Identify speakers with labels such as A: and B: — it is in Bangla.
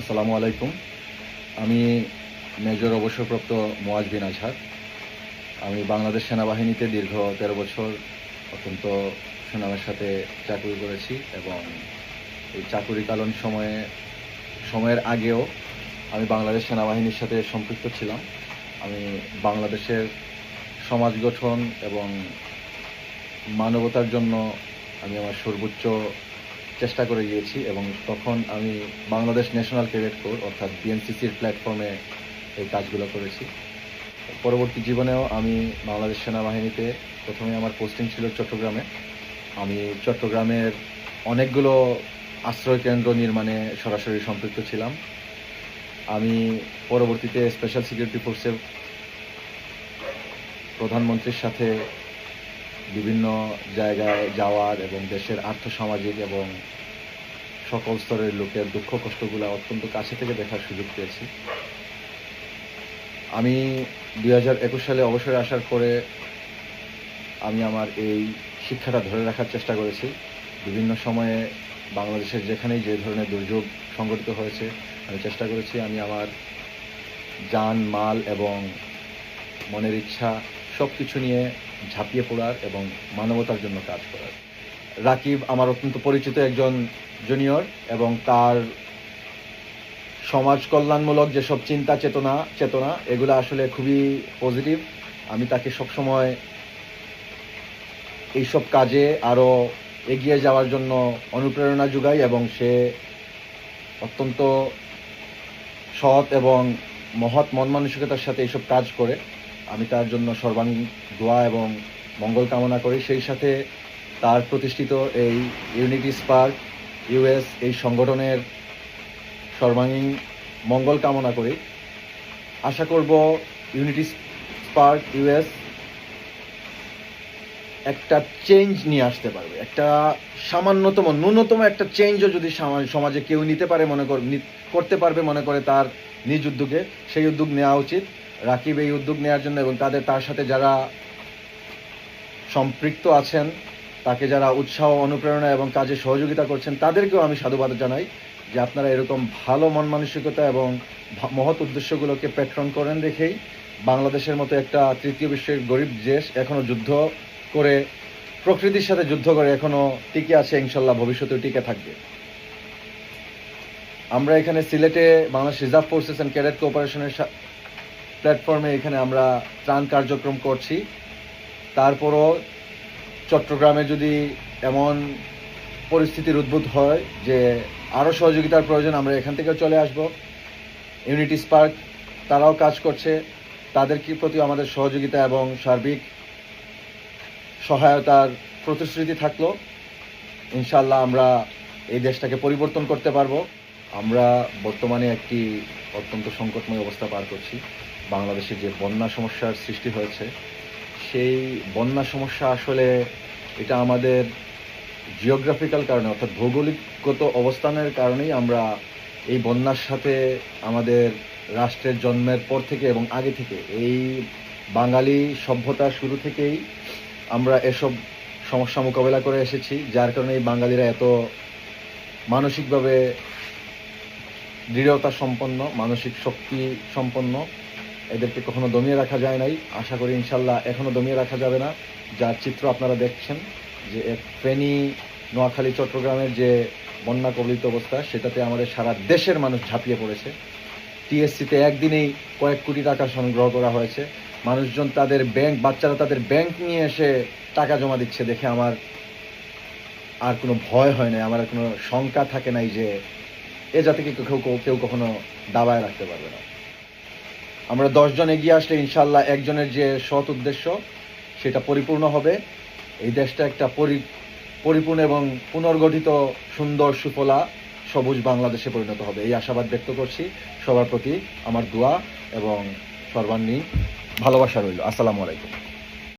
A: আসসালামু আলাইকুম। আমি মেজর অবসরপ্রাপ্ত মোয়াজ বিন আজহার। আমি বাংলাদেশ সেনাবাহিনীতে দীর্ঘ তেরো বছর অত্যন্ত সুনামের সাথে চাকরি করেছি এবং এই চাকুরিকালীন সময়ে, সময়ের আগেও আমি বাংলাদেশ সেনাবাহিনীর সাথে সম্পৃক্ত ছিলাম। আমি বাংলাদেশের সমাজ গঠন এবং মানবতার জন্য আমি আমার সর্বোচ্চ চেষ্টা করে গিয়েছি এবং তখন আমি বাংলাদেশ ন্যাশনাল ক্যাডেট কোর, অর্থাৎ বিএনসিসির প্ল্যাটফর্মে এই কাজগুলো করেছি। পরবর্তী জীবনেও আমি বাংলাদেশ সেনাবাহিনীতে প্রথমে আমার পোস্টিং ছিল চট্টগ্রামে। আমি চট্টগ্রামের অনেকগুলো আশ্রয় কেন্দ্র নির্মাণে সরাসরি সম্পৃক্ত ছিলাম। আমি পরবর্তীতে স্পেশাল সিকিউরিটি ফোর্সের প্রধানমন্ত্রীর সাথে বিভিন্ন জায়গায় যাওয়ার এবং দেশের আর্থসামাজিক এবং সকল স্তরের লোকের দুঃখ কষ্টগুলো অত্যন্ত কাছে থেকে দেখার সুযোগ পেয়েছি। আমি দুই হাজার একুশ সালে অবসরে আসার পরে আমি আমার এই শিক্ষাটা ধরে রাখার চেষ্টা করেছি। বিভিন্ন সময়ে বাংলাদেশের যেখানেই যে ধরনের দুর্যোগ সংঘটিত হয়েছে, আমি চেষ্টা করেছি আমি আমার যান, মাল এবং মনের ইচ্ছা সব কিছু নিয়ে ঝাঁপিয়ে পড়ার এবং মানবতার জন্য কাজ করার। রাকিব আমার অত্যন্ত পরিচিত একজন জুনিয়র এবং তার সমাজ কল্যাণমূলক যেসব চিন্তা, চেতনা চেতনা, এগুলো আসলে খুবই পজিটিভ আমি তাকে সবসময় এইসব কাজে আরও এগিয়ে যাওয়ার জন্য অনুপ্রেরণা যোগাই এবং সে অত্যন্ত সৎ এবং মহৎ মন মানসিকতার সাথে এইসব কাজ করে। আমি তার জন্য সর্বাঙ্গীন দোয়া এবং মঙ্গল কামনা করি। সেই সাথে তার প্রতিষ্ঠিত এই ইউনিটি স্পার্ক ইউএস এই সংগঠনের সর্বাঙ্গীন মঙ্গল কামনা করি। আশা করব ইউনিটি স্পার্ক ইউএস একটা চেঞ্জ নিয়ে আসতে পারবে। একটা সামান্যতম, ন্যূনতম একটা চেঞ্জও যদি সামা- সমাজে কেউ নিতে পারে, মনে করতে পারবে, মনে করে তার নিজ উদ্যোগে, সেই উদ্যোগ নেওয়া উচিত। রাকিব এই উদ্যোগ নেওয়ার জন্য এবং তাদের, তার সাথে যারা সম্পৃক্ত আছেন, তাকে যারা উৎসাহ, অনুপ্রেরণা এবং কাজে সহযোগিতা করছেন, তাদেরকেও আমি সাধুবাদ জানাই যে আপনারা এরকম ভালো মন মানসিকতা এবং মহৎ উদ্দেশ্যগুলোকে প্যাট্রন করেন দেখেই বাংলাদেশের মতো একটা তৃতীয় বিশ্বের গরিব দেশ এখনও যুদ্ধ করে, প্রকৃতির সাথে যুদ্ধ করে এখনও টিকে আছে, ইনশাল্লাহ ভবিষ্যতেও টিকে থাকবে। আমরা এখানে সিলেটে Bangladesh reserve forces and cadet কোঅপারেশনের প্ল্যাটফর্মে এখানে আমরা ত্রাণ কার্যক্রম করছি। তারপরও চট্টগ্রামে যদি এমন পরিস্থিতির উদ্ভূত হয় যে আরও সহযোগিতার প্রয়োজন, আমরা এখান থেকেও চলে আসব। ইউনিটি স্পার্ক তারাও কাজ করছে। তাদের কি প্রতি আমাদের সহযোগিতা এবং সার্বিক সহায়তার প্রতিশ্রুতি থাকল ইনশাল্লাহ আমরা এই দেশটাকে পরিবর্তন করতে পারব। আমরা বর্তমানে একটি অত্যন্ত সংকটময় অবস্থা পার করছি। বাংলাদেশে যে বন্যা সমস্যার সৃষ্টি হয়েছে, সেই বন্যা সমস্যা আসলে এটা আমাদের জিওগ্রাফিক্যাল কারণে অর্থাৎ ভৌগোলিকগত অবস্থানের কারণেই আমরা এই বন্যার সাথে আমাদের রাষ্ট্রের জন্মের পর থেকে এবং আগে থেকে এই বাঙালি সভ্যতা শুরু থেকেই আমরা এসব সমস্যা মোকাবেলা করে এসেছি, যার কারণে এই বাঙালিরা এত মানসিকভাবে দৃঢ়তা সম্পন্ন, মানসিক শক্তি সম্পন্ন। এদেরকে কখনো দমিয়ে রাখা যায় নাই। আশা করি ইনশাল্লাহ এখনও দমিয়ে রাখা যাবে না। যার চিত্র আপনারা দেখছেন, যে এক ফেনী নোয়াখালী চট্টগ্রামের যে বন্যা কবলিত অবস্থা, সেটাতে আমাদের সারা দেশের মানুষ ঝাঁপিয়ে পড়েছে। টিএসসিতে একদিনেই কয়েক কোটি টাকা সংগ্রহ করা হয়েছে। মানুষজন তাদের ব্যাংক, বাচ্চারা তাদের ব্যাংক নিয়ে এসে টাকা জমা দিচ্ছে দেখে আমার আর কোনো ভয় হয় না আমার আর কোনো শঙ্কা থাকে নাই যে এ জাতিকে কেউ- কেউ কখনো দাবায় রাখতে পারবে না। আমরা দশজন এগিয়ে আসলে ইনশাল্লাহ একজনের যে সৎ উদ্দেশ্য সেটা পরিপূর্ণ হবে। এই দেশটা একটা পরি, পরিপূর্ণ এবং পুনর্গঠিত সুন্দর সুফলা সবুজ বাংলাদেশে পরিণত হবে। এই আশাবাদ ব্যক্ত করছি। সবার প্রতি আমার দোয়া এবং সর্বাঙ্গীন ভালোবাসা রইল। আসসালামু আলাইকুম।